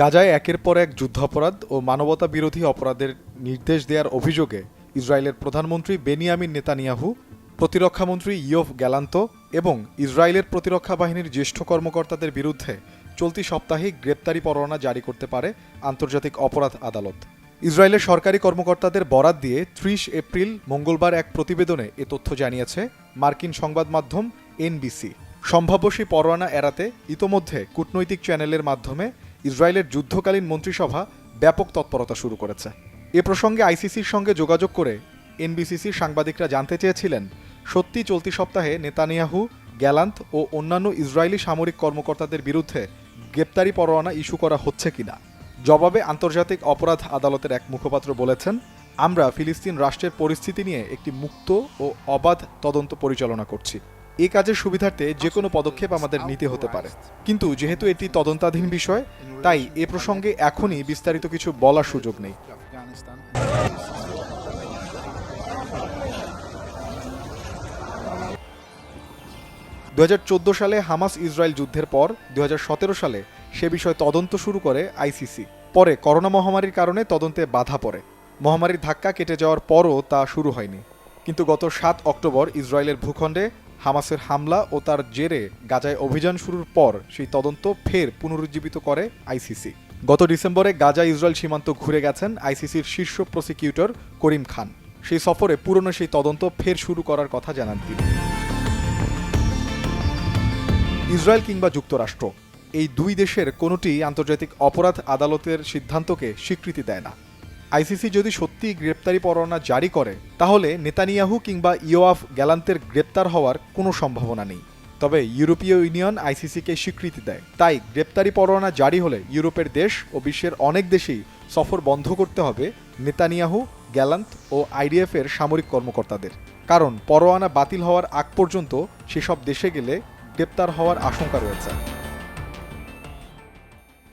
গাজায় একের পর এক যুদ্ধাপরাধ ও মানবতা বিরোধী অপরাধের নির্দেশ দেওয়ার অভিযোগে ইসরায়েলের প্রধানমন্ত্রী বেনিয়ামিন নেতানিয়াহু, প্রতিরক্ষামন্ত্রী ইয়ফ গ্যালান্ত এবং ইসরায়েলের প্রতিরক্ষা বাহিনীর জ্যেষ্ঠ কর্মকর্তাদের বিরুদ্ধে চলতি সপ্তাহেই গ্রেপ্তারি পরোয়ানা জারি করতে পারে আন্তর্জাতিক অপরাধ আদালত। ইসরায়েলের সরকারি কর্মকর্তাদের বরাত দিয়ে ত্রিশ এপ্রিল মঙ্গলবার এক প্রতিবেদনে এ তথ্য জানিয়েছে মার্কিন সংবাদ মাধ্যম এনবিসি। সম্ভাব্য সেই পরোয়ানা এড়াতে ইতোমধ্যে কূটনৈতিক চ্যানেলের মাধ্যমে ইসরায়েলের যুদ্ধকালীন মন্ত্রিসভা ব্যাপক তৎপরতা শুরু করেছে। এ প্রসঙ্গে আইসিসির সঙ্গে যোগাযোগ করে এনবিসিসির সাংবাদিকরা জানতে চেয়েছিলেন, সত্যি চলতি সপ্তাহে নেতানিয়াহু গ্যালান্ত ও অন্যান্য ইসরায়েলি সামরিক কর্মকর্তাদের বিরুদ্ধে গ্রেপ্তারি পরোয়ানা ইস্যু করা হচ্ছে কিনা জবাবে আন্তর্জাতিক অপরাধ আদালতের এক মুখপাত্র বলেছেন, আমরা ফিলিস্তিন রাষ্ট্রের পরিস্থিতি নিয়ে একটি মুক্ত ও অবাধ তদন্ত পরিচালনা করছি। এই কাজের সুবিধার্থে যে কোনো পদক্ষেপ আমাদের নিতে হতে পারে। কিন্তু যেহেতু এটি তদন্তাধীন বিষয়, তাই এ প্রসঙ্গে এখনই বিস্তারিত কিছু বলার সুযোগ নেই। দুহাজার চোদ্দ সালে হামাস ইসরায়েল যুদ্ধের পর দু হাজার সতেরো সালে সে বিষয়ে তদন্ত শুরু করে আইসিসি। পরে করোনা মহামারীর কারণে তদন্তে বাধা পড়ে। মহামারীর ধাক্কা কেটে যাওয়ার পরও তা শুরু হয়নি। কিন্তু গত সাত অক্টোবর ইসরায়েলের ভূখণ্ডে হামাসের হামলা ও তার জেরে গাজায় অভিযান শুরুর পর সেই তদন্ত ফের পুনরুজ্জীবিত করে আইসিসি। গত ডিসেম্বরে গাজা ইসরায়েল সীমান্ত ঘুরে গেছেন আইসিসির শীর্ষ প্রসিকিউটর করিম খান। সেই সফরে পুরনো সেই তদন্ত ফের শুরু করার কথা জানান তিনি। ইসরায়েল কিংবা যুক্তরাষ্ট্র, এই দুই দেশের কোনোটি আন্তর্জাতিক অপরাধ আদালতের সিদ্ধান্তকে স্বীকৃতি দেয় না। আইসিসি যদি সত্যি গ্রেপ্তারি পরোয়ানা জারি করে, তাহলে নেতানিয়াহু কিংবা ইয়োয়াফ গ্যালান্তের গ্রেপ্তার হওয়ার কোনো সম্ভাবনা নেই। তবে ইউরোপীয় ইউনিয়ন আইসিসিকে স্বীকৃতি দেয়। তাই গ্রেপ্তারি পরোয়ানা জারি হলে ইউরোপের দেশ ও বিশ্বের অনেক দেশেই সফর বন্ধ করতে হবে নেতানিয়াহু, গ্যালান্ত ও আইডিএফ এর সামরিক কর্মকর্তাদের। কারণ পরোয়ানা বাতিল হওয়ার আগ পর্যন্ত সেসব দেশে গেলে গ্রেপ্তার হওয়ার আশঙ্কা রয়েছে।